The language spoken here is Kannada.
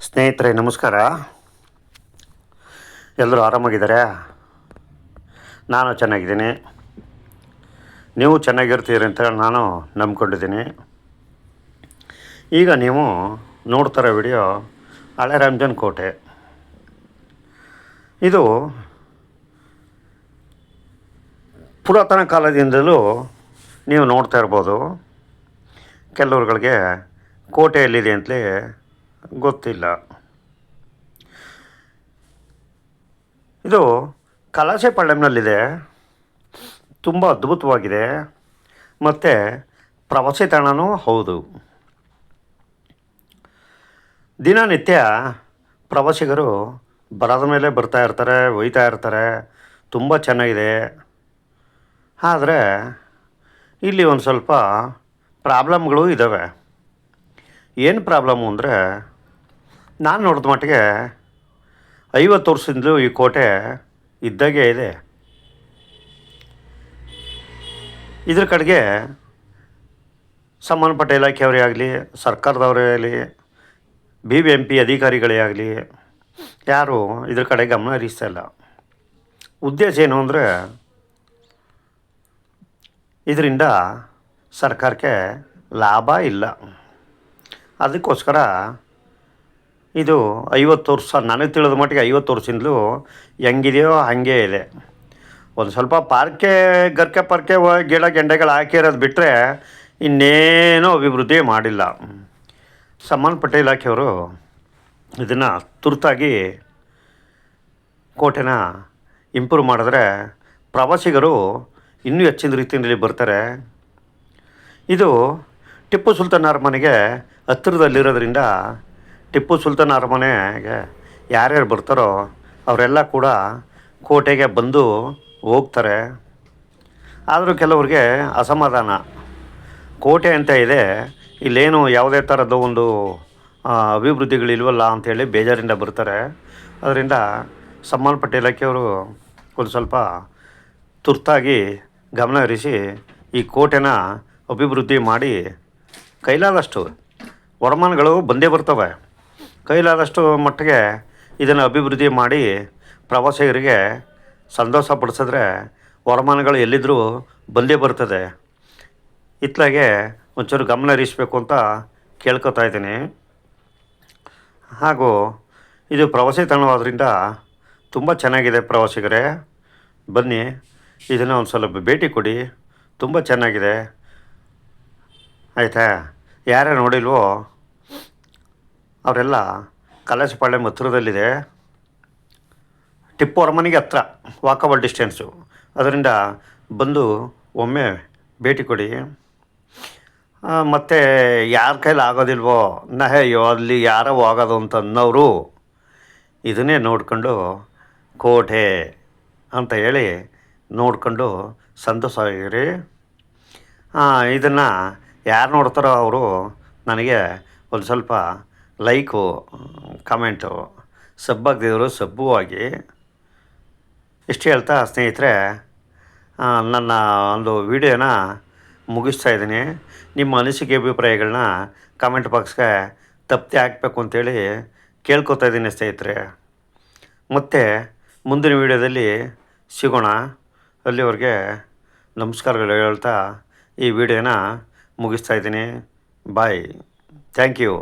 ಸ್ನೇಹಿತರೆ, ನಮಸ್ಕಾರ. ಎಲ್ಲರೂ ಆರಾಮಾಗಿದ್ದಾರೆ? ನಾನು ಚೆನ್ನಾಗಿದ್ದೀನಿ. ನೀವು ಚೆನ್ನಾಗಿರ್ತೀರಿ ಅಂತ ನಾನು ನಂಬ್ಕೊಂಡಿದ್ದೀನಿ. ಈಗ ನೀವು ನೋಡ್ತಾರೋ ವಿಡಿಯೋ ಹಳೆ ರಂಜನ್ ಕೋಟೆ. ಇದು ಪುರಾತನ ಕಾಲದಿಂದಲೂ ನೀವು ನೋಡ್ತಾ ಇರ್ಬೋದು. ಕೆಲವ್ರುಗಳಿಗೆ ಕೋಟೆಯಲ್ಲಿದೆ ಅಂತಲೇ ಗೊತ್ತಿಲ್ಲ. ಇದು ಕಲಾಸೆಪಾಳ್ಯಂನಲ್ಲಿದೆ ತುಂಬ ಅದ್ಭುತವಾಗಿದೆ. ಮತ್ತು ಪ್ರವಾಸಿ ತಾಣನೂ ಹೌದು. ದಿನನಿತ್ಯ ಪ್ರವಾಸಿಗರು ಬರದ ಮೇಲೆ ಬರ್ತಾ ಇರ್ತಾರೆ, ಒಯ್ತಾ ಇರ್ತಾರೆ. ತುಂಬ ಚೆನ್ನಾಗಿದೆ. ಆದರೆ ಇಲ್ಲಿ ಒಂದು ಸ್ವಲ್ಪ ಪ್ರಾಬ್ಲಮ್ಗಳು ಇದ್ದಾವೆ ಏನು ಪ್ರಾಬ್ಲಮ್ಮು ಅಂದರೆ ನಾನು ನೋಡಿದ ಮಟ್ಟಿಗೆ ಐವತ್ತು ವರ್ಷದಿಂದಲೂ ಈ ಕೋಟೆ ಇದ್ದಾಗೆ ಇದೆ. ಇದ್ರ ಕಡೆಗೆ ಸಂಬಂಧಪಟ್ಟ ಇಲಾಖೆಯವರೇ ಆಗಲಿ, ಸರ್ಕಾರದವರೇ ಆಗಲಿ ಬಿ ಬಿ ಎಂ ಪಿ ಅಧಿಕಾರಿಗಳೇ ಆಗಲಿ, ಯಾರು ಇದ್ರ ಕಡೆ ಗಮನ ಹರಿಸ್ತಾ ಇಲ್ಲ. ಉದ್ದೇಶ ಏನು ಅಂದರೆ ಇದರಿಂದ ಸರ್ಕಾರಕ್ಕೆ ಲಾಭ ಇಲ್ಲ. ಅದಕ್ಕೋಸ್ಕರ ಇದು ಐವತ್ತು ವರ್ಷ, ನನಗೆ ತಿಳಿದ ಮಟ್ಟಿಗೆ ಐವತ್ತು ವರ್ಷದಿಂದಲೂ ಹೆಂಗಿದೆಯೋ ಹಾಗೇ ಇದೆ. ಒಂದು ಸ್ವಲ್ಪ ಪಾರ್ಕೆ, ಗರ್ಕೆ ಪರ್ಕೆ ಗಿಡ ಗೆಂಡೆಗಳು ಹಾಕಿರೋದು ಬಿಟ್ಟರೆ ಇನ್ನೇನೂ ಅಭಿವೃದ್ಧಿ ಮಾಡಿಲ್ಲ. ಸಂಬಂಧಪಟ್ಟ ಇಲಾಖೆಯವರು ಇದನ್ನು ತುರ್ತಾಗಿ ಕೋಟೆನ ಇಂಪ್ರೂವ್ ಮಾಡಿದ್ರೆ ಪ್ರವಾಸಿಗರು ಇನ್ನೂ ಹೆಚ್ಚಿನ ರೀತಿಯಲ್ಲಿ ಬರ್ತಾರೆ. ಇದು ಟಿಪ್ಪು ಸುಲ್ತಾನ್ ಅರಮನೆಗೆ ಹತ್ತಿರದಲ್ಲಿರೋದ್ರಿಂದ ಟಿಪ್ಪು ಸುಲ್ತಾನ್ ಅರಮನೆಗೆ ಯಾರ್ಯಾರು ಬರ್ತಾರೋ ಅವರೆಲ್ಲ ಕೂಡ ಕೋಟೆಗೆ ಬಂದು ಹೋಗ್ತಾರೆ. ಆದರೂ ಕೆಲವ್ರಿಗೆ ಅಸಮಾಧಾನ. ಕೋಟೆ ಅಂತ ಇದೆ, ಇಲ್ಲೇನು ಯಾವುದೇ ಥರದ ಒಂದು ಅಭಿವೃದ್ಧಿಗಳಿಲ್ವಲ್ಲ ಅಂಥೇಳಿ ಬೇಜಾರಿಂದ ಬರ್ತಾರೆ. ಅದರಿಂದ ಸಂಬಂಧಪಟ್ಟ ಇಲಾಖೆಯವರು ಒಂದು ಸ್ವಲ್ಪ ತುರ್ತಾಗಿ ಗಮನ ಹರಿಸಿ ಈ ಕೋಟೆನ ಅಭಿವೃದ್ಧಿ ಮಾಡಿ ಕೈಲಾದಷ್ಟು ವರಮಾನಗಳು ಬಂದೇ ಬರ್ತವೆ. ಕೈಲಾದಷ್ಟು ಮಟ್ಟಿಗೆ ಇದನ್ನು ಅಭಿವೃದ್ಧಿ ಮಾಡಿ ಪ್ರವಾಸಿಗರಿಗೆ ಸಂತೋಷ ಪಡಿಸಿದ್ರೆ ವರಮಾನಗಳು ಎಲ್ಲಿದ್ದರೂ ಬಂದೇ ಬರ್ತದೆ. ಇತ್ತಲಾಗೆ ಒಂಚೂರು ಗಮನ ಹರಿಸಬೇಕು ಅಂತ ಕೇಳ್ಕೊತಾ ಇದ್ದೀನಿ. ಹಾಗೂ ಇದು ಪ್ರವಾಸಿ ತಾಣವಾದ್ರಿಂದ ತುಂಬ ಚೆನ್ನಾಗಿದೆ ಪ್ರವಾಸಿಗರೇ. ಬನ್ನಿ, ಇದನ್ನು ಒಂದು ಸ್ವಲ್ಪ ಭೇಟಿ ಕೊಡಿ. ತುಂಬ ಚೆನ್ನಾಗಿದೆ. ಆಯಿತಾ? ಯಾರೇ ನೋಡಿಲ್ವೋ ಅವರೆಲ್ಲ ಕಲಾಸಪಾಳ್ಯಂ ಹತ್ರದಲ್ಲಿದೆ ಟಿಪ್ಪು ಅರಮನೆಗೆ ಹತ್ರ ವಾಕಬಲ್ ಡಿಸ್ಟೆನ್ಸು ಅದರಿಂದ ಬಂದು ಒಮ್ಮೆ ಭೇಟಿ ಕೊಡಿ. ಮತ್ತು ಯಾರ ಕೈಲಿ ಆಗೋದಿಲ್ವೋ ನಾ ಅಯ್ಯೋ, ಅಲ್ಲಿ ಯಾರೋ ಹೋಗೋದು ಅಂತ ಅನ್ನೋರು ಇದನ್ನೇ ನೋಡ್ಕೊಂಡು, ಕೋಟೆ ಅಂತ ಹೇಳಿ ನೋಡಿಕೊಂಡು ಸಂತೋಷವಾಗಿರಿ ಇದನ್ನು ಯಾರು ನೋಡ್ತಾರೋ ಅವರು ನನಗೆ ಒಂದು ಸ್ವಲ್ಪ ಲೈಕು, ಕಮೆಂಟು ಸಬ್ಬಾಗ್ದಿದ್ರು ಸಬ್ಬು ಆಗಿ ಇಷ್ಟು ಹೇಳ್ತಾ ಸ್ನೇಹಿತರೆ ನನ್ನ ಒಂದು ವಿಡಿಯೋನ ಮುಗಿಸ್ತಾ ಇದ್ದೀನಿ. ನಿಮ್ಮ ಅನಿಸಿಕೆ ಅಭಿಪ್ರಾಯಗಳನ್ನ ಕಮೆಂಟ್ ಬಾಕ್ಸ್ಗೆ ತಪ್ಪದೆ ಹಾಕಬೇಕು ಅಂತೇಳಿ ಕೇಳ್ಕೊತಾ ಇದ್ದೀನಿ ಸ್ನೇಹಿತರೆ. ಮತ್ತು ಮುಂದಿನ ವಿಡಿಯೋದಲ್ಲಿ ಸಿಗೋಣ. ಅಲ್ಲಿವರೆಗೆ ನಮಸ್ಕಾರಗಳು ಹೇಳ್ತಾ ಈ ವಿಡಿಯೋನ ಮುಗಿಸ್ತಾ ಇದ್ದೀನಿ. Bye thank you